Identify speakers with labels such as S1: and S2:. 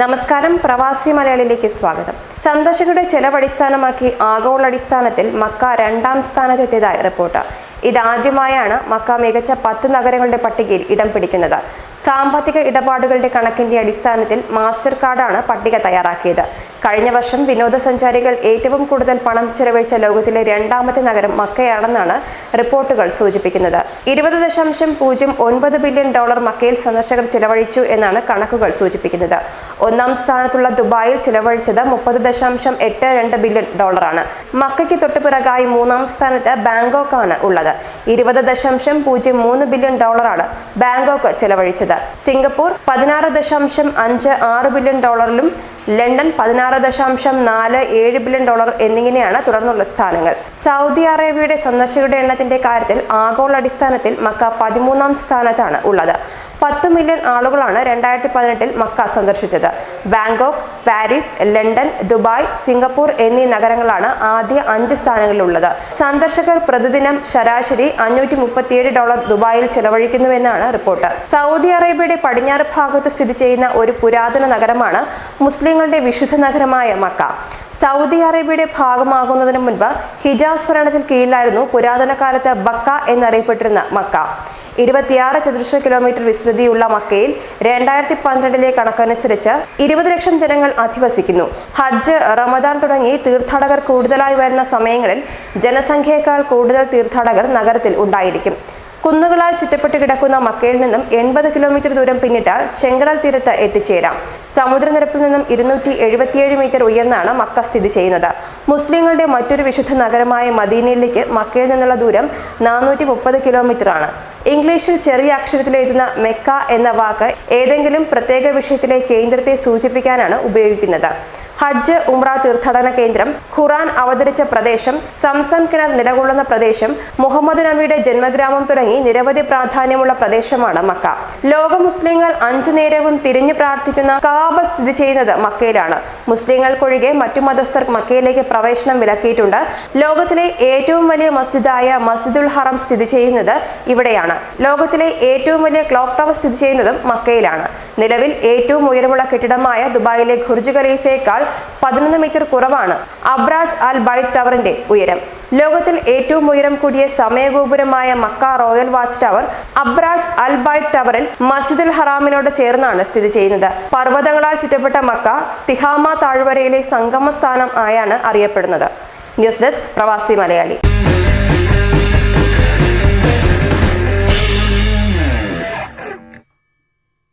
S1: നമസ്കാരം. പ്രവാസി മലയാളിയിലേക്ക് സ്വാഗതം. സന്ദർശകരുടെ ചെലവടിസ്ഥാനമാക്കി ആഗോളടിസ്ഥാനത്തിൽ മക്ക രണ്ടാം സ്ഥാനത്തെത്തിയതായി റിപ്പോർട്ട്. ഇതാദ്യമായാണ് മക്ക മികച്ച പത്ത് നഗരങ്ങളുടെ പട്ടികയിൽ ഇടം പിടിക്കുന്നത്. സാമ്പത്തിക ഇടപാടുകളുടെ കണക്കിന്റെ അടിസ്ഥാനത്തിൽ മാസ്റ്റർ കാർഡാണ് പട്ടിക തയ്യാറാക്കിയത്. കഴിഞ്ഞ വർഷം വിനോദസഞ്ചാരികൾ ഏറ്റവും കൂടുതൽ പണം ചെലവഴിച്ച ലോകത്തിലെ രണ്ടാമത്തെ നഗരം മക്കയാണെന്നാണ് റിപ്പോർട്ടുകൾ സൂചിപ്പിക്കുന്നത്. ഇരുപത് ദശാംശം പൂജ്യം ഒൻപത് ബില്യൺ ഡോളർ മക്കയിൽ സന്ദർശകർ ചെലവഴിച്ചു എന്നാണ് കണക്കുകൾ സൂചിപ്പിക്കുന്നത്. ഒന്നാം സ്ഥാനത്തുള്ള ദുബായിൽ ചെലവഴിച്ചത് മുപ്പത് ദശാംശം എട്ട് രണ്ട് ബില്യൺ ഡോളറാണ്. മക്കയ്ക്ക് തൊട്ടുപിറകായി മൂന്നാം സ്ഥാനത്ത് ബാങ്കോക്കാണ് ആണ് ഇരുപത് ദശാംശം പൂജ്യം മൂന്ന് ബില്യൺ ഡോളറാണ് ബാങ്കോക്ക് ചെലവഴിച്ചത്. സിംഗപ്പൂർ പതിനാറ് ദശാംശം അഞ്ച് ആറ് ബില്യൺ ഡോളറിലും ലണ്ടൻ പതിനാറ് ദശാംശം നാല് ഏഴ് ബില്യൺ ഡോളർ എന്നിങ്ങനെയാണ് തുടർന്നുള്ള സ്ഥാനങ്ങൾ. സൗദി അറേബ്യയുടെ സന്ദർശകരുടെ എണ്ണത്തിന്റെ കാര്യത്തിൽ ആഗോള അടിസ്ഥാനത്തിൽ മക്ക പതിമൂന്നാം സ്ഥാനത്താണ് ഉള്ളത്. പത്ത് മില്യൺ ആളുകളാണ് രണ്ടായിരത്തി പതിനെട്ടിൽ മക്ക സന്ദർശിച്ചത്. Bangkok Paris London Dubai Singapore എന്നീ നഗരങ്ങളാണ് ആദ്യ അഞ്ച് സ്ഥാനങ്ങളിലുള്ളത്. സന്ദർശകർ പ്രതിദിനം ശരാശരി അഞ്ഞൂറ്റി മുപ്പത്തിയേഴ് ഡോളർ ദുബായിൽ ചെലവഴിക്കുന്നുവെന്നാണ് റിപ്പോർട്ട്. സൗദി അറേബ്യയുടെ പടിഞ്ഞാറ് ഭാഗത്ത് സ്ഥിതി ചെയ്യുന്ന ഒരു പുരാതന നഗരമാണ് മുസ്ലിങ്ങളുടെ വിശുദ്ധ നഗരമായ മക്ക. സൗദി അറേബ്യയുടെ ഭാഗമാകുന്നതിന് മുൻപ് ഹിജാസ് ഭരണത്തിന് കീഴിലായിരുന്നു പുരാതന കാലത്ത് ബക്ക എന്നറിയപ്പെട്ടിരുന്ന മക്ക. ഇരുപത്തിയാറ് ചതുരശ്ര കിലോമീറ്റർ വിസ്തൃതിയുള്ള മക്കയിൽ രണ്ടായിരത്തി പന്ത്രണ്ടിലെ കണക്കനുസരിച്ച് ഇരുപത് ലക്ഷം ജനങ്ങൾ അധിവസിക്കുന്നു. ഹജ്ജ് റമദാൻ തുടങ്ങി തീർത്ഥാടകർ കൂടുതലായി വരുന്ന സമയങ്ങളിൽ ജനസംഖ്യയേക്കാൾ കൂടുതൽ തീർത്ഥാടകർ നഗരത്തിൽ ഉണ്ടായിരിക്കും. കുന്നുകളാൽ ചുറ്റപ്പെട്ട് കിടക്കുന്ന മക്കയിൽ നിന്നും എൺപത് കിലോമീറ്റർ ദൂരം പിന്നിട്ടാൽ ചെങ്കടൽ തീരത്ത് എത്തിച്ചേരാം. സമുദ്രനിരപ്പിൽ നിന്നും ഇരുന്നൂറ്റി എഴുപത്തിയേഴ് മീറ്റർ ഉയർന്നാണ് മക്ക സ്ഥിതി ചെയ്യുന്നത്. മുസ്ലിങ്ങളുടെ മറ്റൊരു വിശുദ്ധ നഗരമായ മദീനയിലേക്ക് മക്കയിൽ നിന്നുള്ള ദൂരം നാനൂറ്റി മുപ്പത് കിലോമീറ്റർ ആണ്. ഇംഗ്ലീഷിൽ ചെറിയ അക്ഷരത്തിൽ എഴുതുന്ന മെക്ക എന്ന വാക്ക് ഏതെങ്കിലും പ്രത്യേക വിഷയത്തിലെ കേന്ദ്രത്തെ സൂചിപ്പിക്കാനാണ് ഉപയോഗിക്കുന്നത്. ഹജ്ജ് ഉംറ തീർത്ഥാടന കേന്ദ്രം ഖുറാൻ അവതരിച്ച പ്രദേശം സംസം കിണർ നിലകൊള്ളുന്ന പ്രദേശം മുഹമ്മദ് നബിയുടെ ജന്മഗ്രാമം തുടങ്ങി നിരവധി പ്രാധാന്യമുള്ള പ്രദേശമാണ് മക്ക. ലോക മുസ്ലിങ്ങൾ അഞ്ചു നേരവും തിരിഞ്ഞു പ്രാർത്ഥിക്കുന്ന കാബ സ്ഥിതി ചെയ്യുന്നത് മക്കയിലാണ്. മുസ്ലിങ്ങൾക്കൊഴികെ മറ്റു മതസ്ഥർ മക്കയിലേക്ക് പ്രവേശനം വിലക്കിയിട്ടുണ്ട്. ലോകത്തിലെ ഏറ്റവും വലിയ മസ്ജിദായ മസ്ജിദുൽ ഹറം സ്ഥിതി ചെയ്യുന്നത് ഇവിടെയാണ്. ലോകത്തിലെ ഏറ്റവും വലിയ ക്ലോക്ക് ടവർ സ്ഥിതി ചെയ്യുന്നതും മക്കയിലാണ്. നിലവിൽ ഏറ്റവും ഉയരമുള്ള കെട്ടിടമായ ദുബായിലെ ഖുർജ് ഖലീഫയേക്കാൾ പതിനൊന്ന് മീറ്റർ കുറവാണ് അബ്രാജ് അൽ ബൈത്ത് ടവറിന്റെ ഉയരം. ലോകത്തിൽ ഏറ്റവും ഉയരം കൂടിയ സമയഗോപുരമായ Mecca royal watch tower Abraj al Bait ടവറിൽ മസ്ജിദുൽ ഹറാമിനോട് ചേർന്നാണ് സ്ഥിതി ചെയ്യുന്നത്. പർവതങ്ങളാൽ ചുറ്റപ്പെട്ട മക്ക തിഹാമ താഴ്വരയിലെ സംഗമ സ്ഥാനം ആയാണ് അറിയപ്പെടുന്നത്. ന്യൂസ് ഡെസ്ക് പ്രവാസി മലയാളി.